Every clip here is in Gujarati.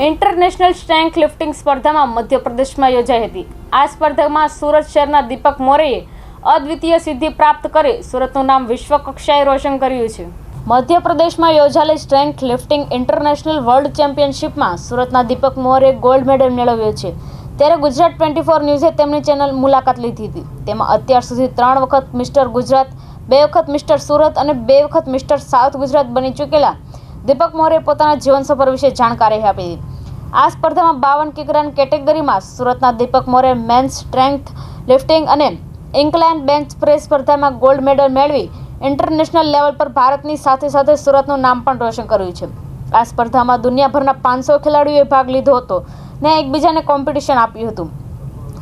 ઇન્ટરનેશનલ સ્ટ્રેન્થ લિફ્ટિંગ સ્પર્ધામાં મધ્યપ્રદેશમાં યોજાઈ હતી. આ સ્પર્ધામાં સુરત શહેરના દીપક મોરેએ અદ્વિતીય સિદ્ધિ પ્રાપ્ત કરી સુરતનું નામ વિશ્વ કક્ષાએ રોશન કર્યું છે. મધ્યપ્રદેશમાં યોજાયેલી સ્ટ્રેન્થ લિફ્ટિંગ ઇન્ટરનેશનલ વર્લ્ડ ચેમ્પિયનશિપમાં સુરતના દીપક મોરે ગોલ્ડ મેડલ મેળવ્યો છે. ત્યારે ગુજરાત ટ્વેન્ટી ફોર ન્યૂઝે તેમની ચેનલ મુલાકાત લીધી હતી. તેમાં અત્યાર સુધી ત્રણ વખત મિસ્ટર ગુજરાત, બે વખત મિસ્ટર સુરત અને બે વખત મિસ્ટર સાઉથ ગુજરાત બની ચૂકેલા દીપક મોરે પોતાના જીવન સફર વિશે જાણકારી આપી આ સ્પર્ધામાં બાવન કિગ્રાન કેટેગરીમાં સુરતના Deepak More men's strength, lifting અને ઇન્કલાઇન બેન્ચ પ્રેસ સ્પર્ધામાં ગોલ્ડ મેડલ મેળવી ઇન્ટરનેશનલ લેવલ પર ભારતની સાથે સાથે સુરતનું નામ પણ રોશન કર્યું છે. આ સ્પર્ધામાં દુનિયાભરના પાંચસો ખેલાડીઓએ ભાગ લીધો હતો ને એકબીજાને કોમ્પિટિશન આપ્યું હતું.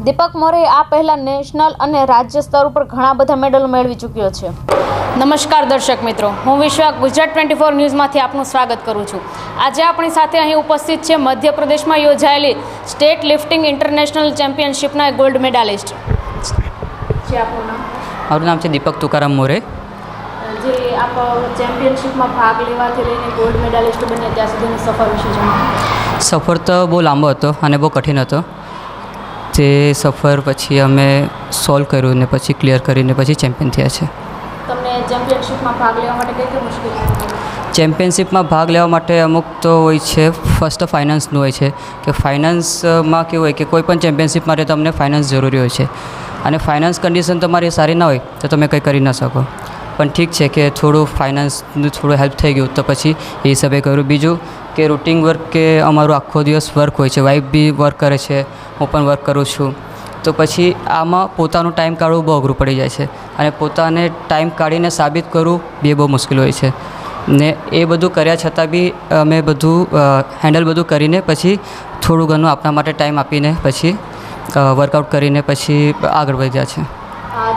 દીપક મોરે આ પહેલા નેશનલ અને રાજ્ય સ્તર ઉપર ઘણા બધા મેડલો મેળવી ચૂક્યો છે. નમસ્કાર દર્શક મિત્રો. હું વિશ્વા ગુજરાત ટ્વેન્ટી ફોર ન્યૂઝમાંથી આપનું સ્વાગત કરું છું. આજે આપણી સાથે અહીં ઉપસ્થિત છે મધ્યપ્રદેશમાં યોજાયેલી સ્ટેટ લિફ્ટિંગ ઇન્ટરનેશનલ ચેમ્પિયનશિપના ગોલ્ડ મેડાલિસ્ટ. આપનું નામ? મારું નામ છે દીપક તુકારામ મોરે. જે આપ ચેમ્પિયનશિપમાં ભાગ લેવાથી લઈને ગોલ્ડ મેડાલિસ્ટ બન્યા ત્યાં સુધીની સફર વિશે જણાવો. સફર તો બહુ લાંબો હતો અને બહુ કઠિન હતો. તે સફર પછી અમે સોલ્વ કર્યું ને પછી ક્લિયર કરીને પછી ચેમ્પિયન થયા છે. ચેમ્પિયનશિપમાં ભાગ લેવા માટે કઈ કઈ મુશ્કેલી ચેમ્પિયનશિપમાં ભાગ લેવા માટે અમુક તો હોય છે. ફર્સ્ટ ફાઇનાન્સનું હોય છે. કે ફાઇનાન્સમાં કેવું હોય કે કોઈ પણ ચેમ્પિયનશિપ માટે તમને ફાઇનાન્સ જરૂરી હોય છે. અને ફાઇનાન્સ કન્ડિશન તમારી સારી ના હોય તો તમે કંઈ કરી ન શકો. પણ ઠીક છે કે થોડું ફાઇનાન્સનું થોડું હેલ્પ થઈ ગયું તો પછી એ હિસાબે કર્યું બીજું કે રૂટિન વર્ક કે અમારું આખો દિવસ વર્ક હોય છે. વાઈફ બી વર્ક કરે છે. હું પણ વર્ક કરું છું. તો પછી આમાં પોતાનું ટાઈમ કાઢવું બહુ અઘરું પડી જાય છે. અને પોતાને ટાઈમ કાઢીને સાબિત કરવું બી બહુ મુશ્કેલ હોય છે. ને એ બધું કર્યા છતાં બી અમે બધું હેન્ડલ બધું કરીને પછી થોડું ઘણું આપણા માટે ટાઈમ આપીને પછી વર્કઆઉટ કરીને પછી આગળ વધ્યા છે.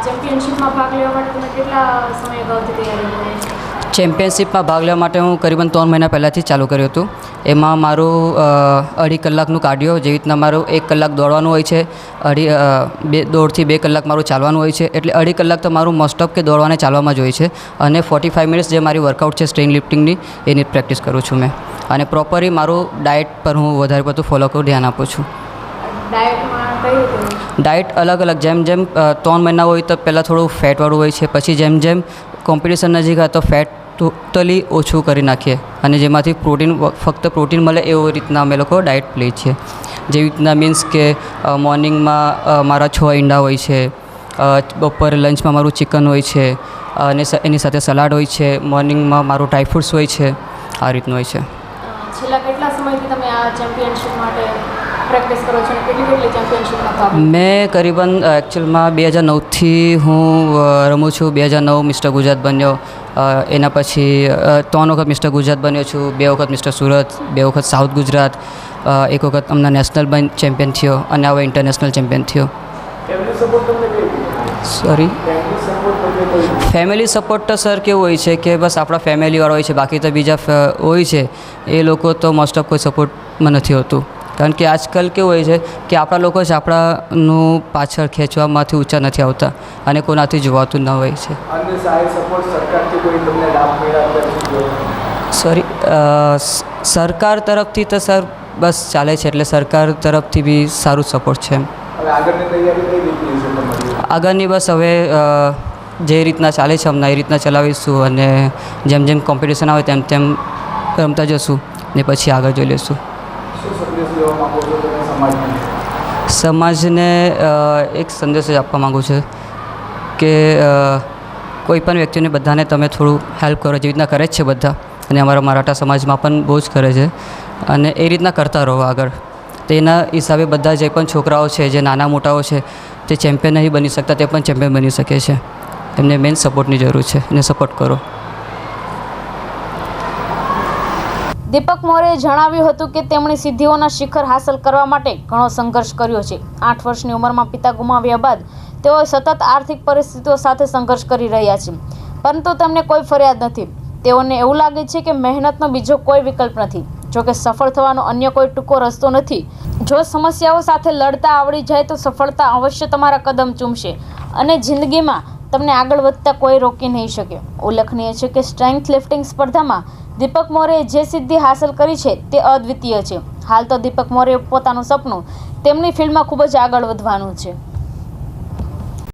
ચેમ્પિયનશિપમાં ભાગ લેવા માટે કેટલા સમય અગાઉથી તૈયારી ચેમ્પિયનશિપમાં ભાગ લેવા માટે હું કરીબન ત્રણ મહિના પહેલાંથી ચાલુ કર્યું હતું. એમાં મારું અઢી કલાકનું કાર્ડિયો જેવી રીતના મારું એક કલાક દોડવાનું હોય છે અઢી બે દોઢથી બે કલાક મારું ચાલવાનું હોય છે એટલે અઢી કલાક તો મારું મોસ્ટ ઓફ કે દોડવાને ચાલવામાં જ હોય છે અને ફોર્ટી ફાઇવ મિનિટ્સ જે મારી વર્કઆઉટ છે સ્ટ્રેન લિફ્ટિંગની એની પ્રેક્ટિસ કરું છું મેં. અને પ્રોપરી મારું ડાયટ પર હું વધારે પડતું ફોલો કરું ધ્યાન આપું છું? ડાયટ અલગ અલગ જેમ જેમ ત્રણ મહિના હોય તો પહેલાં થોડું ફેટવાળું હોય છે પછી જેમ જેમ કોમ્પિટિશન નજીક આવે તો ફેટ ટોટલી ઓછું કરી નાખીએ. અને જેમાંથી પ્રોટીન ફક્ત પ્રોટીન મળે એવી રીતના અમે લોકો ડાયટ લઈએ છીએ. જેવી રીતના મીન્સ કે મોર્નિંગમાં મારા છ ઈંડા હોય છે બપોરે લંચમાં મારું ચિકન હોય છે અને એની સાથે સલાડ હોય છે મોર્નિંગમાં મારું ડ્રાયફ્રૂટ્સ હોય છે આ રીતનું હોય છે. છેલ્લા કેટલા સમયથી તમે આ ચેમ્પિયનશિપ માટે પ્રેક્ટિસ કરો છો કેટલી કેટલી ચેમ્પિયનશિપમાં મેં કરીબન એકચ્યુઅલમાં બે હજાર નવથી હું રમું છું. બે હજાર નવ મિસ્ટર ગુજરાત બન્યો. એના પછી ત્રણ વખત મિસ્ટર ગુજરાત બન્યો છું બે વખત મિસ્ટર સુરત બે વખત સાઉથ ગુજરાત એક વખત હમણાં નેશનલ બન ચેમ્પિયન થયો અને હવે ઇન્ટરનેશનલ ચેમ્પિયન થયો. સોરી ફેમિલી સપોર્ટ તો સર કેવું હોય છે કે બસ આપણા ફેમિલીવાળા હોય છે બાકી તો બીજા હોય છે. એ લોકો તો મોસ્ટ ઓફ કોઈ સપોર્ટમાં નથી હોતું. કારણ કે આજકાલ કેવું હોય છે કે આપણા લોકો જ આપણાનું પાછળ ખેંચવામાંથી ઊંચા નથી આવતા અને કોનાથી જોવાતું ન હોય છે? સોરી સરકાર તરફથી તો સર બસ ચાલે છે એટલે સરકાર તરફથી બી સારું સપોર્ટ છે આગળની બસ હવે જે રીતના ચાલે છે હમણાં એ રીતના ચલાવીશું અને જેમ જેમ કોમ્પિટિશન આવે તેમ તેમ રમતા જશું ને પછી આગળ જોઈ લઈશું. સમાજને એક સંદેશ જ આપવા માગું છું કે કોઈ પણ વ્યક્તિને બધાને તમે થોડું હેલ્પ કરો. જેવી રીતના કરે જ છે બધા અને અમારા મરાઠા સમાજમાં પણ બહુ જ કરે છે અને એ રીતના કરતા રહો આગળ. તેના હિસાબે બધા જે પણ છોકરાઓ છે, જે નાના મોટાઓ છે, તે ચેમ્પિયન નહીં બની શકતા, તે પણ ચેમ્પિયન બની શકે છે. એમને મેઇન સપોર્ટની જરૂર છે. એને સપોર્ટ કરો. દીપક મોરેએ જણાવ્યું હતું કે તેમણે સિદ્ધિઓના શિખર હાંસલ કરવા માટે ઘણો સંઘર્ષ કર્યો છે. આઠ વર્ષની ઉંમરમાં પિતા ગુમાવ્યા બાદ તેઓ સતત આર્થિક પરિસ્થિતિઓ સાથે સંઘર્ષ કરી રહ્યા છે. પરંતુ તેમને કોઈ ફરિયાદ નથી. તેઓને એવું લાગે છે કે મહેનતનો બીજો કોઈ વિકલ્પ નથી. જો કે સફળ થવાનો અન્ય કોઈ ટૂંકો રસ્તો નથી. જો સમસ્યાઓ સાથે લડતા આવડી જાય તો સફળતા અવશ્ય તમારા કદમ ચૂમશે. અને જિંદગીમાં તમને આગળ વધતા કોઈ રોકી નહીં શકે. ઉલ્લેખનીય છે કે સ્ટ્રેન્થ લિફ્ટિંગ સ્પર્ધામાં દીપક મોરે જે સિદ્ધિ હાંસલ કરી છે તે અદ્વિતીય છે. હાલ તો દીપક મોરે પોતાનું સપનું તેમની ફિલ્ડમાં ખૂબ જ આગળ વધવાનું છે.